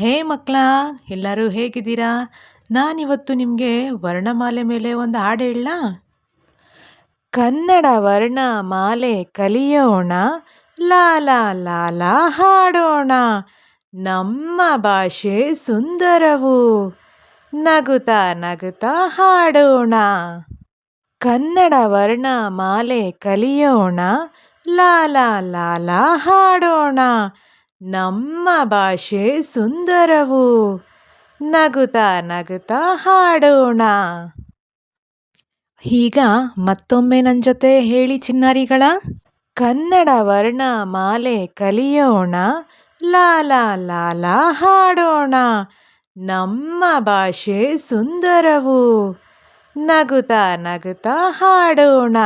ಹೇ ಮಕ್ಕಳ, ಎಲ್ಲರೂ ಹೇಗಿದ್ದೀರಾ? ನಾನಿವತ್ತು ನಿಮಗೆ ವರ್ಣಮಾಲೆ ಮೇಲೆ ಒಂದು ಹಾಡು ಹೇಳಲಾ? ಕನ್ನಡ ವರ್ಣಮಾಲೆ ಕಲಿಯೋಣ ಲಾಲ ಲಾಲ ಹಾಡೋಣ. ನಮ್ಮ ಭಾಷೆ ಸುಂದರವು. ನಗುತ ನಗುತ ಹಾಡೋಣ. ಕನ್ನಡ ವರ್ಣಮಾಲೆ ಕಲಿಯೋಣ ಲಾಲ ಲಾಲ ಹಾಡೋಣ. ನಮ್ಮ ಭಾಷೆ ಸುಂದರವು. ನಗುತ ನಗುತ್ತಾ ಹಾಡೋಣ. ಈಗ ಮತ್ತೊಮ್ಮೆ ನನ್ನ ಜೊತೆ ಹೇಳಿ ಚಿನ್ನಾರಿಗಳ. ಕನ್ನಡ ವರ್ಣ ಮಾಲೆ ಕಲಿಯೋಣ. ಲಾಲ ಲಾಲ ಹಾಡೋಣ. ನಮ್ಮ ಭಾಷೆ ಸುಂದರವು. ನಗುತ ನಗುತ್ತಾ ಹಾಡೋಣ.